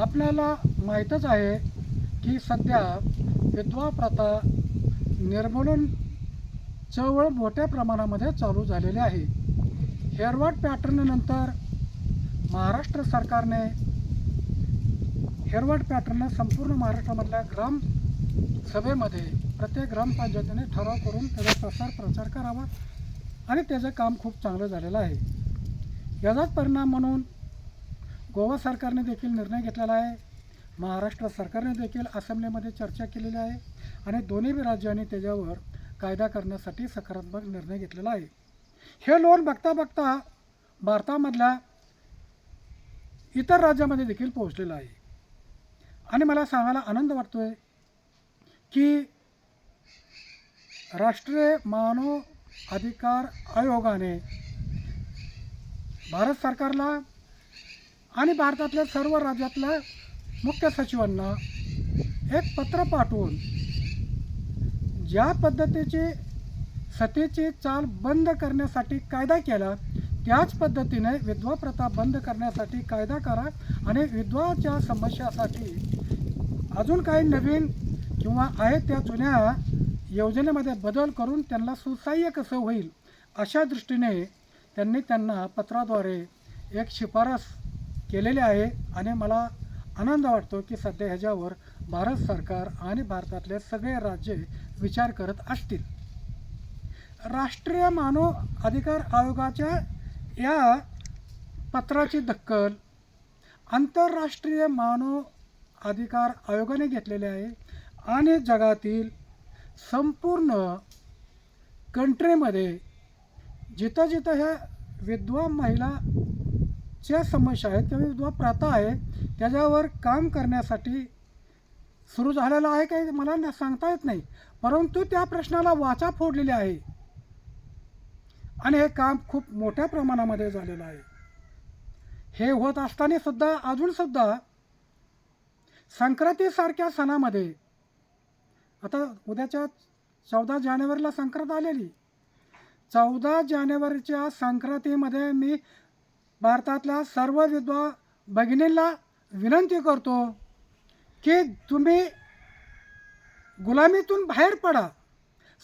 आपल्याला माहीतच आहे की सध्या विधवा प्रथा निर्मूलन चळवळ मोठ्या प्रमाणामध्ये चालू झालेली आहे. हेरवाट पॅटर्ननंतर महाराष्ट्र सरकारने हेरवाट पॅटर्न संपूर्ण महाराष्ट्रामधल्या ग्राम सभेमध्ये प्रत्येक ग्रामपंचायतीने ठराव करून त्याचा प्रसार प्रचार करावा आणि त्याचं काम खूप चांगलं झालेलं आहे. याचाच परिणाम म्हणून गोवा सरकारने देखील निर्णय घेतलेला आहे. महाराष्ट्र सरकारने देखील असेंब्लीमध्ये चर्चा केलेली आहे आणि दोन्ही राज्यांनी त्याच्यावर कायदा करण्यासाठी सकारात्मक निर्णय घेतलेला आहे. हे लोन बघता बघता भारतामधल्या इतर राज्यामध्ये देखील पोहोचलेलं आहे. आणि मला सांगायला आनंद वाटतो आहे की राष्ट्रीय मानव अधिकार आयोगाने भारत सरकारला आणि भारतातल्या सर्व राज्यातल्या मुख्य सचिवांना एक पत्र पाठवून ज्या पद्धतीची सतीची चाल बंद करण्यासाठी कायदा केला त्याच पद्धतीने विधवा प्रथा बंद करण्यासाठी कायदा करा आणि विधवाच्या समस्यासाठी अजून काही नवीन किंवा आहेत त्या जुन्या योजनेमध्ये बदल करून त्यांना सुसह्य कसं होईल अशा दृष्टीने त्यांनी त्यांना पत्राद्वारे एक शिफारस केलेले आहे आणि मला आनंद वाटतो की सध्या ह्याच्यावर भारत सरकार आणि भारतातले सगळे राज्ये विचार करत असतील. राष्ट्रीय मानव अधिकार आयोगाच्या या पत्राची दखल आंतरराष्ट्रीय मानव अधिकार आयोगाने घेतलेले आहे आणि जगातील संपूर्ण कंट्रीमध्ये जिथं जिथं ह्या विधवा ज्या समस्या आहेत किंवा विधवा प्रथा आहे त्याच्यावर काम करण्यासाठी सुरू झालेलं आहे काही मला सांगता येत नाही. परंतु त्या प्रश्नाला वाचा फोडलेली आहे. आणि हे काम खूप मोठ्या प्रमाणामध्ये झालेलं आहे. हे होत असताना सुद्धा अजून सुद्धा संक्रांतीसारख्या सणामध्ये आता उद्याच्या चौदा जानेवारीला संक्रांत आलेली. चौदा जानेवारीच्या संक्रांतीमध्ये मी भारतातल्या सर्व विधवा भगिनींना विनंती करतो की तुम्ही गुलामीतून बाहेर पडा.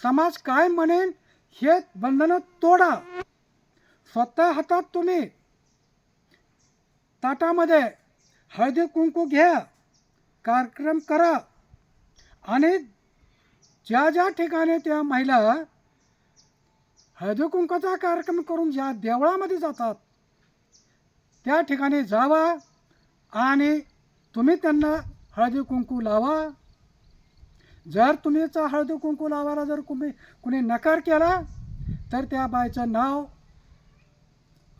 समाज काय म्हणेन हे बंधनं तोडा. स्वतः हातात तुम्ही ताटामध्ये हळदी कुंकू घ्या कार्यक्रम करा आणि ज्या ज्या ठिकाणी त्या महिला हळदी कुंकूचा कार्यक्रम करून ज्या देवळामध्ये जातात त्या ठिकाणी जावा आणि तुम्ही त्यांना हळदी कुंकू लावा. जर तुम्हीचा हळदी कुंकू लावायला जर कुणी कुणी नकार केला तर त्या बायचं नाव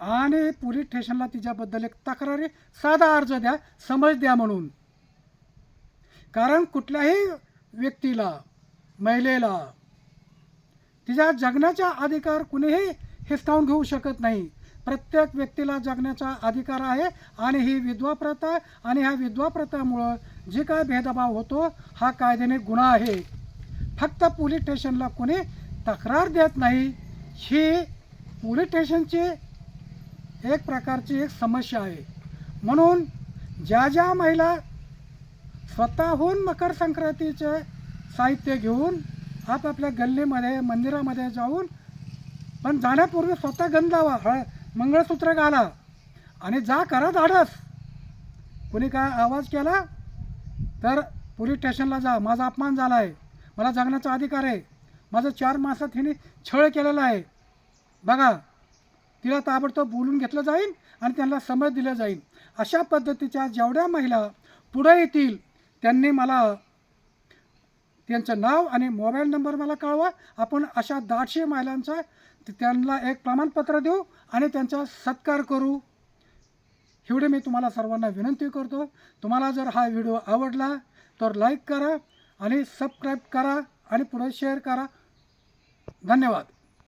आणि पोलीस स्टेशनला तिच्याबद्दल एक तक्रारी साधा अर्ज द्या समज द्या म्हणून. कारण कुठल्याही व्यक्तीला महिलेला तिच्या जगण्याचा अधिकार कुणीही हिसकावून घेऊ शकत नाही. प्रत्येक व्यक्तीला जगण्याचा अधिकार आहे आणि ही विधवा प्रथा आणि ह्या विधवा प्रथामुळं जे काय भेदभाव होतो हा कायद्याने गुन्हा आहे. फक्त पोलीस स्टेशनला कोणी तक्रार देत नाही ही पोलीस स्टेशनची एक प्रकारची एक समस्या आहे. म्हणून ज्या ज्या महिला स्वतःहून मकर संक्रांतीचे साहित्य घेऊन आपापल्या गल्लीमध्ये मंदिरामध्ये जाऊन पण जाण्यापूर्वी स्वतः गंध लावा हळ मंगळसूत्र घाला आणि जा करा धाडस. कोणी काय आवाज केला? तर पोलीस स्टेशनला जा. माझा अपमान झाला आहे मला जगण्याचा अधिकार आहे. माझं चार मासात हिने छळ केलेला आहे. बघा तिला ताबडतोब बोलून घेतलं जाईल आणि त्यांना समज दिलं जाईल अशा पद्धतीच्या जेवढ्या महिला पुढे येतील त्यांनी मला त्यांचं नाव आणि मोबाईल नंबर मला कळवा. आपण अशा दाटशे महिलांचा त्यांना एक प्रमाणपत्र देऊ आणि त्यांचा सत्कार करू. एवढे मी तुम्हाला सर्वांना विनंती करतो. तुम्हाला जर हा व्हिडिओ आवडला तर लाईक करा आणि सबस्क्राईब करा आणि पुढे शेअर करा. धन्यवाद.